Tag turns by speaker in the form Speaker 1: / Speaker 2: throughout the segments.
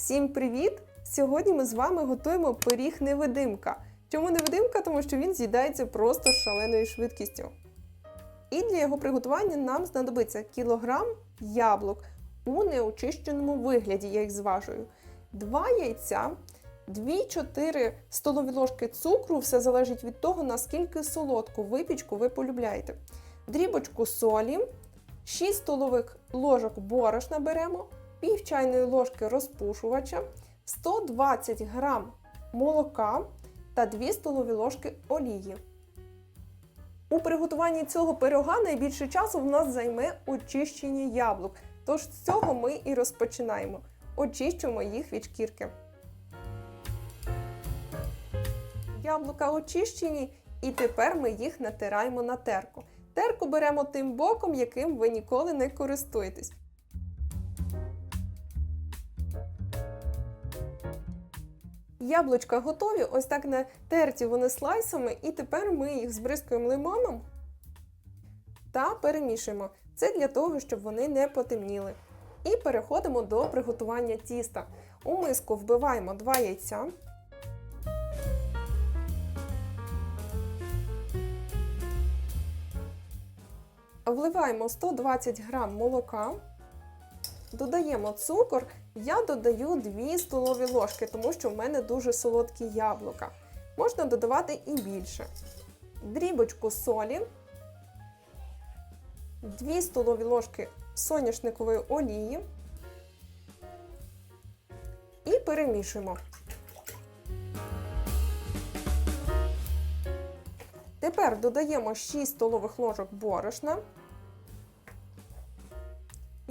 Speaker 1: Всім привіт! Сьогодні ми з вами готуємо пиріг невидимка. Чому невидимка? Тому що він з'їдається просто з шаленою швидкістю. І для його приготування нам знадобиться кілограм яблук у неочищеному вигляді, я їх зважую, 2 яйця, 2-4 столові ложки цукру, все залежить від того, наскільки солодку випічку ви полюбляєте. Дрібочку солі, 6 столових ложок борошна беремо, пів чайної ложки розпушувача, 120 грам молока та 2 столові ложки олії. У приготуванні цього пирога найбільше часу в нас займе очищення яблук. Тож з цього ми і розпочинаємо. Очищуємо їх від шкірки. Яблука очищені, і тепер ми їх натираємо на терку. Терку беремо тим боком, яким ви ніколи не користуєтесь. Яблучка готові, ось так натерті вони слайсами, і тепер ми їх збризкуємо лимоном та перемішуємо. Це для того, щоб вони не потемніли. І переходимо до приготування тіста. У миску вбиваємо 2 яйця. Вливаємо 120 г молока. Додаємо цукор, я додаю 2 столові ложки, тому що в мене дуже солодкі яблука. Можна додавати і більше. Дрібочку солі, 2 столові ложки соняшникової олії і перемішуємо. Тепер додаємо 6 столових ложок борошна.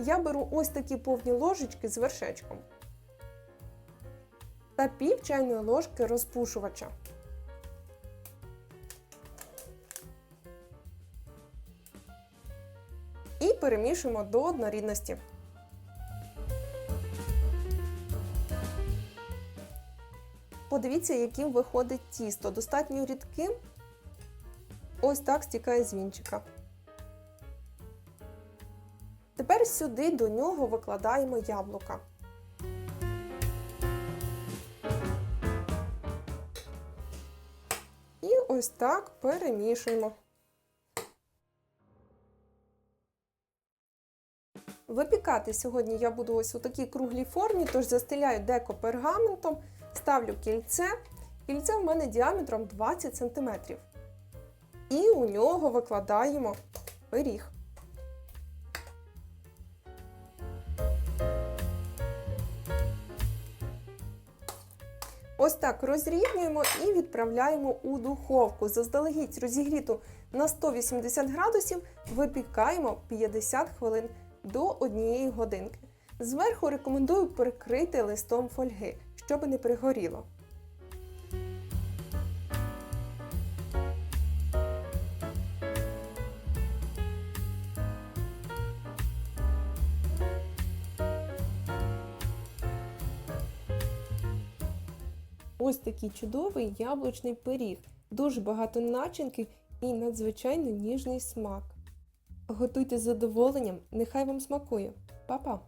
Speaker 1: Я беру ось такі повні ложечки з вершечком та пів чайної ложки розпушувача. І перемішуємо до однорідності. Подивіться, яким виходить тісто. Достатньо рідким. Ось так стікає з вінчика. Сюди до нього викладаємо яблука. І ось так перемішуємо. Випікати сьогодні я буду ось у такій круглій формі, тож застеляю деко пергаментом, ставлю кільце. Кільце в мене діаметром 20 см. І у нього викладаємо пиріг. Ось так розрівнюємо і відправляємо у духовку. Заздалегідь розігріту на 180 градусів випікаємо 50 хвилин до 1 годинки. Зверху рекомендую прикрити листом фольги, щоб не пригоріло. Ось такий чудовий яблучний пиріг, дуже багато начинки і надзвичайно ніжний смак. Готуйте з задоволенням, нехай вам смакує. Па-па!